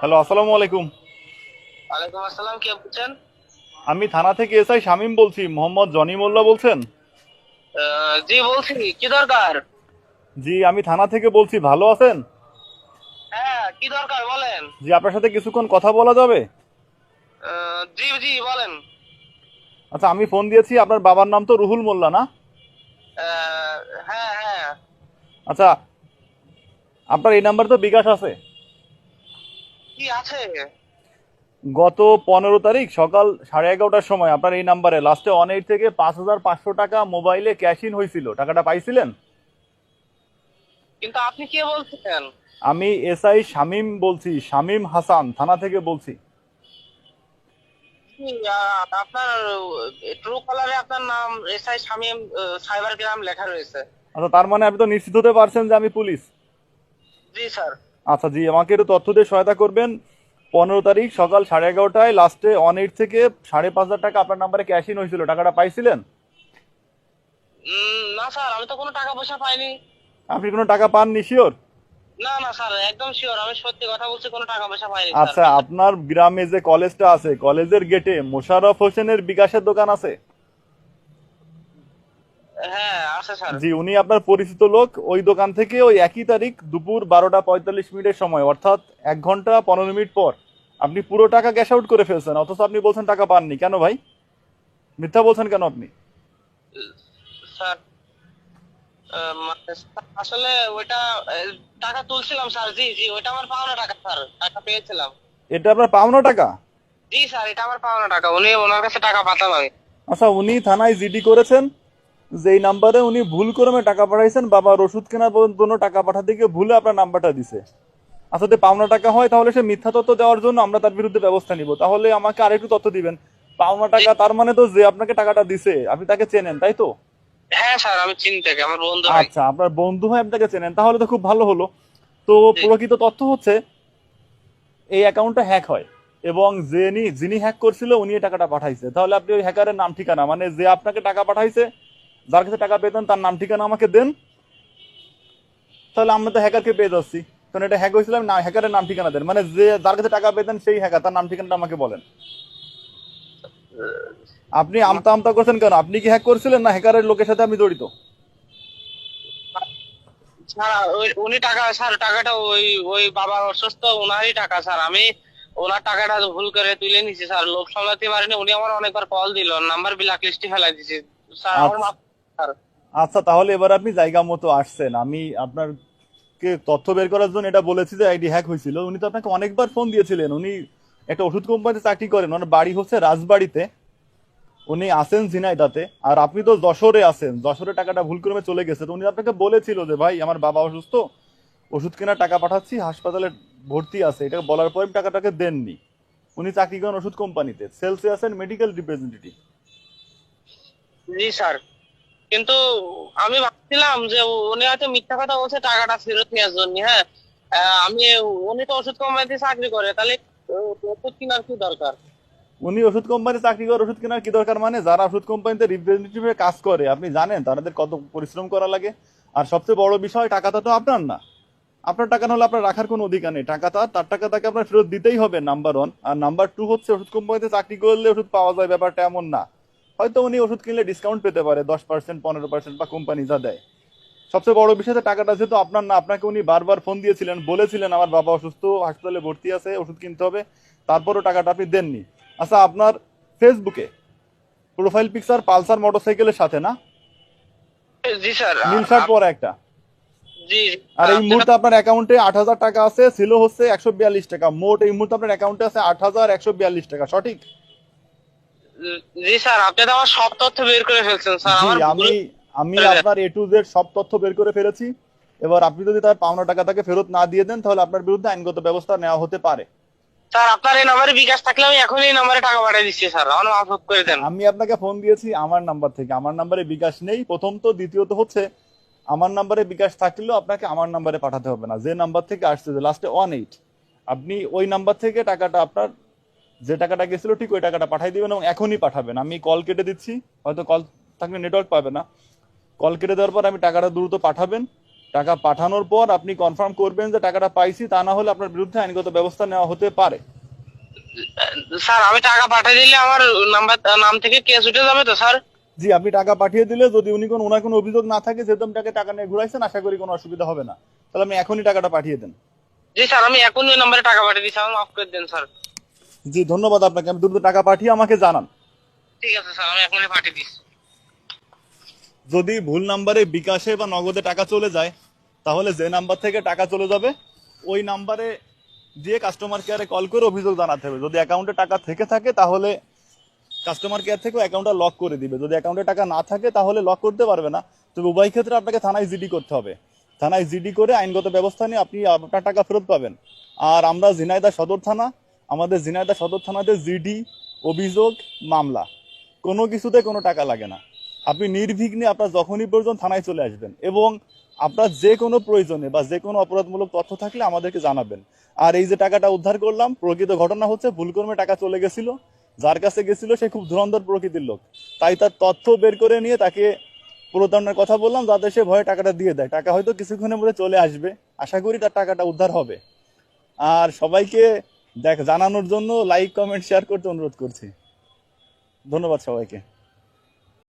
Hello আসসালামু আলাইকুম। ওয়ালাইকুম আসসালাম কে বলছেন? আমি থানা থেকে এসআই শামীম বলছি মোহাম্মদ জনি মোল্লা বলছেন? জি বলছি কি দরকার? জি আমি থানা থেকে বলছি ভালো আছেন? হ্যাঁ কি দরকার বলেন। জি আপনার সাথে কিছুক্ষণ কথা বলা যাবে? জি জি বলেন। আচ্ছা আমি ফোন দিয়েছি আপনার বাবার নাম তো রুহুল মোল্লা না? হ্যাঁ হ্যাঁ। আচ্ছা আপনার এই নাম্বার তো বিকাশ আছে। কি আছে? গত পনেরো তারিখ সকাল সাড়ে এগারোটার সময় আপনার এই নাম্বারে লাস্টে অন এইট থেকে পাঁচ হাজার পাঁচশো টাকা মোবাইলে ক্যাশ ইন হয়েছিল। টাকাটা পাইছিলেন? কিন্তু আপনি কে বলছেন আমি এসআই শামীম বলছি শামীম হাসান থানা থেকে বলছি। আপনার ট্রু কলারে আপনার নাম এস আই শামীম সাইবার গ্রাম লেখা রয়েছে। আচ্ছা তার মানে আপনি তো নিশ্চিত হতে পারছেন যে আমি পুলিশ? জি স্যার আচ্ছা জি আমাকে একটু তথ্য দিয়ে সহায়তা করবেন। পনেরো তারিখ সকাল সাড়ে এগারোটায় লাস্টে অন এইট থেকে সাড়ে পাঁচ হাজার টাকা আপনার নাম্বারে ক্যাশ ইন হয়েছিল। টাকাটা পাইছিলেন? না স্যার আমি তো কোনো টাকা পয়সা পাইনি। আপনি কোনো টাকা পাননি শিওর না না স্যার একদম শিওর আমি সত্যি কথা বলছি কোনো টাকা পয়সা পাইনি আচ্ছা আপনার গ্রামে যে কলেজটা আছে কলেজের গেটে মোশাররফ হোসেনের বিকাশের দোকান আছে? হ্যাঁ জি উনি আপনার পরিচিত লোক। ওই দোকান থেকে ওই একই তারিখ দুপুর বারোটা পঁয়তাল্লিশ মিনিটের সময় অর্থাৎ এক ঘণ্টা পনেরো মিনিট পর। আপনি পুরো টাকা ক্যাশ আউট করে ফেলছেন অথচ আপনি বলছেন টাকা পাননি। কেন ভাই? মিথ্যা বলছেন কেন আপনি? স্যার মানে আসলে ওইটা টাকা তুলছিলাম স্যার। জি জি ওইটা আমার পাওনা টাকা স্যার। টাকা পেয়েছিলাম। এটা আপনার পাওনা টাকা? জি স্যার এটা আমার পাওনা টাকা। উনি ওনার কাছে টাকা আমি। আচ্ছা উনি থানায় জিডি করেছেন? যেই নাম্বারে উনি ভুল করে টাকা পাঠাইছেন বাবার ওষুধ কেনার জন্য টাকা পাঠাতে গিয়ে ভুলে আপনার নাম্বারটা দিছে। আসলে পাওনা টাকা হয় তাহলে সে মিথ্যা তথ্য দেওয়ার জন্য আমরা তার বিরুদ্ধে ব্যবস্থা নিব। তাহলে আমাকে আরেকটু তথ্য দিবেন। পাওনা টাকা তার মানে তো যে আপনাকে টাকাটা দিছে আপনি তাকে চেনেন তাই তো? হ্যাঁ স্যার আমি চিনি থেকে আমার বন্ধু আচ্ছা আপনার বন্ধু হয় আপনাকে চেনেন তাহলে তো খুব ভালো হলো। তো প্রকৃত তথ্য হচ্ছে এই অ্যাকাউন্টটা হ্যাক হয়। এবং যিনি যিনি হ্যাক করছিল উনি টাকাটা পাঠাইছে। তাহলে আপনি ওই হ্যাকারের নাম ঠিকানা মানে যে আপনাকে টাকা পাঠাইছে যার কাছে টাকা পেতেন তার নাম ঠিকানা আমাকে দেন। তাহলে আমরা তো হ্যাকারকে পেয়ে যাচ্ছি। কারণ এটা হ্যাক হয়েছিল না হ্যাকারের নাম ঠিকানা দেন। মানে যে যার কাছে টাকা পেতেন সেই হ্যাকার তার নাম ঠিকানাটা আমাকে বলেন। আপনি আমতা আমতা করছেন কেন? আপনি কি হ্যাক করছিলেন না হ্যাকারের লোকের সাথে আপনি জড়িত? উনি টাকা স্যার টাকাটা ওই ওই বাবার অসুস্থ ওনারই টাকা স্যার। আমি ওনার টাকাটা ভুল করে তুলে নিছি স্যার। লোভ সামলাতে পারিনি উনি আমার অনেকবার কল দিল নাম্বার ব্ল্যাক লিস্টে ফেলাই দিছি। স্যার আমার স্যার আচ্ছা তাহলে এবার আপনি জায়গা মতো আসছেন। আমি আপনাকে তথ্য বের করার জন্য এটা বলেছি যে আইডি হ্যাক হয়েছিল। উনি তো আপনাকে অনেকবার ফোন দিয়েছিলেন। উনি একটা ওষুধ কোম্পানিতে চাকরি করেন। ওনার বাড়ি হচ্ছে রাজবাড়িতে। উনি আসেন ঝিনাইদাতে। আর আপনি তো যশোরে আছেন। যশোরে টাকাটা ভুল করে চলে গেছে। তো উনি আপনাকে বলেছিল যে ভাই আমার বাবা অসুস্থ। ওষুধ কেনার টাকা পাঠাচ্ছি। হাসপাতালে ভর্তি আছে। এটা বলার পরে টাকাটাকে দেননি। উনি চাকরি করেন ওষুধ কোম্পানিতে। সেলসে আছেন মেডিকেল রিপ্রেজেন্টেটিভ। জি স্যার। কিন্তু আমি ভাবছিলাম যে উনি হয়তো মিথ্যা কথা বলছে, টাকাটা ফেরত নেওয়ার জন্য হ্যাঁ। আমি, উনি তো ওষুধ কোম্পানিতে চাকরি করে, তাহলে ওষুধ কেনার কি দরকার? উনি ওষুধ কোম্পানি চাকরি করে, ওষুধ কেনার কি দরকার মানে? যারা ওষুধ কোম্পানিতে রিপ্রেজেন্টেটিভে কাজ করে, আপনি জানেন তাদের কত পরিশ্রম করা লাগে। আর সবচেয়ে বড় বিষয়, টাকাটা তো আপনার না। আপনার টাকা না হলে আপনার রাখার কোনো অধিকার নেই। টাকা তার তার টাকা তাকে আপনার ফেরত দিতেই হবে নাম্বার ওয়ান আর নাম্বার টু হচ্ছে, ওষুধ কোম্পানিতে চাকরি করলে ওষুধ পাওয়া যায়, ব্যাপারটা এমন না। হয়তো উনি ওষুধ কিনলে ডিসকাউন্ট পেতে পারে দশ পার্সেন্ট পনেরো পার্সেন্ট বা কোম্পানি যা দেয়। সবচেয়ে বড় বিষয় টাকাটা যেহেতু আপনার না আপনাকে উনি বারবার ফোন দিয়েছিলেন বলেছিলেন আমার বাবা অসুস্থ হাসপাতালে ভর্তি আছে ওষুধ কিনতে হবে। তারপরও টাকাটা আপনি দেননি। আচ্ছা আপনার ফেসবুকে প্রোফাইল পিকচার পালসার মোটরসাইকেলের সাথে না? জি স্যার নীল শার্ট পরা একটা। আর এই মুহূর্তে আপনার অ্যাকাউন্টে আট হাজার টাকা আছে ছিল হচ্ছে একশো বিয়াল্লিশ টাকা। মোট এই মুহূর্তে আপনার অ্যাকাউন্টে আছে আট হাজার একশো বিয়াল্লিশ টাকা সঠিক? জি স্যার আপনি তো আমার সব তথ্য বের করে ফেলছেন স্যার আমার আমি আমি। আপনার এ টু জেড সব তথ্য বের করে ফেলেছি। এবার আপনি যদি তার পাওনা ফেরত না দিয়ে দেন তাহলে আপনার বিরুদ্ধে আইনগত ব্যবস্থা নেওয়া হতে পারে। স্যার আপনার এই নাম্বারে বিকাশ থাকলে আমি এখনই এই নাম্বারে টাকা পাঠিয়ে দিচ্ছি স্যার আমার মাফ করে দেন। আমি আপনাকে ফোন দিয়েছি আমার নাম্বার থেকে। আমার নাম্বারে বিকাশ নেই। প্রথম তো দ্বিতীয়ত হচ্ছে আমার নাম্বারে বিকাশ থাকলেও আপনাকে আমার নাম্বারে পাঠাতে হবে না। যে নাম্বার থেকে আসছে লাস্টে ওয়ান এইট আপনি ওই নাম্বার থেকে টাকাটা আপনার যে টাকাটা গেছিল ঠিক ওই টাকাটা পাঠিয়ে দিবেন এবং এখনই পাঠাবেন। আমি কল কেটে দিচ্ছি হয়তো কল থাকলে নেটওয়ার্ক পাবে না। কল কেটে দেওয়ার পর আমি টাকাটা দ্রুত পাঠাবেন। টাকা পাঠানোর পর আপনি কনফার্ম করবেন যে টাকাটা পাইছি তা না হলে আপনার বিরুদ্ধে আইনগত ব্যবস্থা নেওয়া হতে পারে। স্যার আমি টাকা পাঠিয়ে দিলে আমার নাম্বার নাম থেকে কেস উঠে যাবে তো স্যার? জি আপনি টাকা পাঠিয়ে দিলে যদি উনি কোনো ওনার কোনো অভিযোগ না থাকে যেহেতু তাকে টাকা নিয়ে ঘুরাইছেন আশা করি কোনো অসুবিধা হবে না। তাহলে আপনি এখনই টাকাটা পাঠিয়ে দেন। জি স্যার আমি এখন ওই নাম্বারে টাকা পাঠিয়ে দিচ্ছি আমার মাফ করে দেন স্যার। জি ধন্যবাদ আপনাকে। আমি দ্রুত টাকা পাঠিয়ে আমাকে জানান। ঠিক আছে স্যার আমি এখনই পাঠিয়ে দিচ্ছি। যদি ভুল নাম্বারে বিকাশে বা নগদে টাকা চলে যায় তাহলে যে নাম্বার থেকে টাকা চলে যাবে ওই নাম্বারে দিয়ে কাস্টমার কেয়ারে কল করে অভিযোগ জানাতে হবে। যদি অ্যাকাউন্টে টাকা থেকে থাকে তাহলে কাস্টমার কেয়ার থেকেও অ্যাকাউন্টটা লক করে দিবে। যদি অ্যাকাউন্টে টাকা না থাকে তাহলে লক করতে পারবে না। তবে উভয় ক্ষেত্রে আপনাকে থানায় জিডি করতে হবে। থানায় জিডি করে আইনগত ব্যবস্থা নিয়ে আপনি আপনার টাকা ফেরত পাবেন। আর আমরা ঝিনাইদা সদর থানা আমাদের ঝিনাইদা সদর থানাতে জিডি, অভিযোগ, মামলা। কোনো কিছুতে কোনো টাকা লাগে না। আপনি নির্বিঘ্নে আপনার যখনই প্রয়োজন থানায় চলে আসবেন এবং আপনার যে কোনো প্রয়োজনে বা যে কোনো অপরাধমূলক তথ্য থাকলে আমাদেরকে জানাবেন। আর এই যে টাকাটা উদ্ধার করলাম, প্রকৃত ঘটনা হচ্ছে ভুলকর্মে টাকা চলে গেছিল। যার কাছে গেছিল সে খুব ধুরন্ধর প্রকৃতির লোক। তাই তার তথ্য বের করে নিয়ে তাকে প্রতারণার কথা বললাম, যাতে সে ভয়ে টাকাটা দিয়ে দেয়। টাকা হয়তো কিছুক্ষণের মধ্যে চলে আসবে। আশা করি তার টাকাটা উদ্ধার হবে। আর সবাইকে দেখ জানানোর জন্য লাইক কমেন্ট শেয়ার করতে অনুরোধ করছি। ধন্যবাদ সবাইকে।